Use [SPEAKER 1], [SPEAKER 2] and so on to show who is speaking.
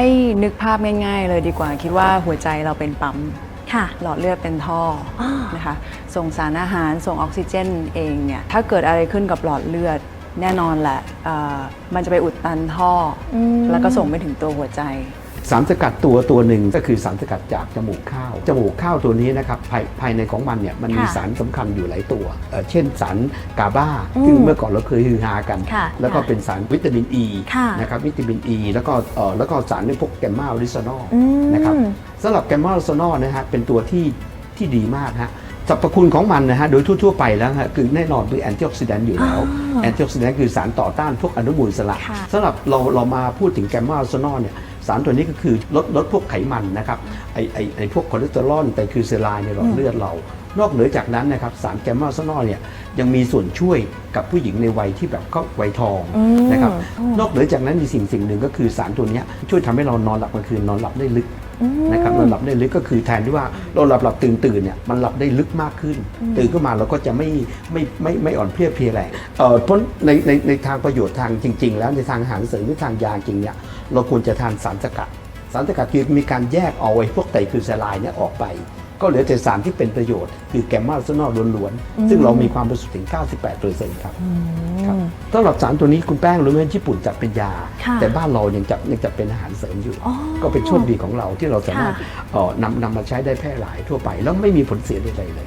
[SPEAKER 1] ให้นึกภาพง่าย ๆ เลยดีกว่า คิดว่าหัวใจเราเป็นปั๊ม
[SPEAKER 2] ค่ะ
[SPEAKER 1] หลอดเลือดเป็นท่ออ
[SPEAKER 2] อ
[SPEAKER 1] นะคะ ส่งสารอาหารส่งออกซิเจนเองเนี่ยถ้าเกิดอะไรขึ้นกับหลอดเลือดแน่นอนแหละเอ่อมันจะไปอุดตันท่ออ
[SPEAKER 2] ม
[SPEAKER 1] แล้วก็ส่งไปถึงตัวหัวใจ
[SPEAKER 3] สารสกัดตัวตัวหนึ่งก็คือสารสกัดจากจมูกข้าว จมูกข้าวตัวนี้นะครับภายภายในของมันเนี่ยมันมี
[SPEAKER 2] ค่ะ
[SPEAKER 3] สารสำคัญอยู่หลายตัวเอ่อเช่นสารกาบา
[SPEAKER 2] อืม
[SPEAKER 3] ซึ่งเมื่อก่อนเราเคยฮือฮากัน
[SPEAKER 2] ค่ะ
[SPEAKER 3] แล้วก็
[SPEAKER 2] ค่ะ
[SPEAKER 3] เป็นสารวิตามินอ e, ี
[SPEAKER 2] ค่ะ
[SPEAKER 3] นะครับวิตามินอ e, ีแล้วก็เอ่อแล้วก็สารในพวกแกมมาอริซานอล
[SPEAKER 2] อืม
[SPEAKER 3] นะครับ สำหรับแกมมาอริซานอลนะฮะเป็นตัวที่ที่ดีมากฮะ สรรพคุณของมันนะฮะโดยทั่วๆไปแล้วฮะคือแน่นอนคือแอนตี้ออกซิแดนต์อยู่แล้ว
[SPEAKER 2] อ๋อ
[SPEAKER 3] แอนตี้ออกซิแดนต์คือสารต่อต้านพวกอนุมูลอิสระ
[SPEAKER 2] ค่ะ
[SPEAKER 3] สำหรับเราเรามาพูดถึงแกมมาอริซานอลเนี่ยสารตัวนี้ก็คือลดลดพวกไขมันนะครับไอไอไอพวกคอเลสเตอรอลไตรกลีเซอไรด์ในหลอดเลือดเรา นอกเหนือจากนั้นนะครับสารแกมมาอริซานอลเนี่ยยังมีส่วนช่วยกับผู้หญิงในวัยที่แบบเข้าวัยทอง
[SPEAKER 2] อืม
[SPEAKER 3] นะครับ
[SPEAKER 2] อืม
[SPEAKER 3] นอกเหนือจากนั้นมีสิ่งสิ่งหนึ่งก็คือสารตัวเนี้ยช่วยทำให้เรานอนหลับกลางคืนนอนหลับได้ลึก
[SPEAKER 2] อืม
[SPEAKER 3] นะครับเราหลับได้ลึกก็คือแทนที่ว่าเราหลับหลับตื่นตื่นเนี่ยมันหลับได้ลึกมากขึ้น ตื่นขึ้นมาเราก็จะไม่ไม่ไม่ไม่อ่อนเพลียเพลียแรงเอ่อเพราะในในในทางประโยชน์ทางจริง ๆ แล้วในทางอาหารเสริมหรือทางยาจริงเนี่ยเราควรจะทานสารสกัด สารสกัดคือมีการแยกเอาไอ้พวกไตรกลีเซอไรด์เนี่ยออกไป ก็เหลือแต่สารที่เป็นประโยชน์ คือแกมมาซานอลล้วนๆ ซึ่งเรามีความบริสุทธิ์ถึง 98%ครับครับสำหรับสารตัวนี้คุณแป้งรู้ไหมญี่ปุ่นจัดเป็นยา
[SPEAKER 2] ค่ะ
[SPEAKER 3] แต่บ้านเรายังจับยังจัดเป็นอาหารเสริมอยู่
[SPEAKER 2] อ๋อ
[SPEAKER 3] ก็เป็นโชคดีของเราที่เราสามารถ
[SPEAKER 2] ค่ะ
[SPEAKER 3] เอ่อนำนำมาใช้ได้แพร่หลายทั่วไป แล้วไม่มีผลเสียใดๆเลย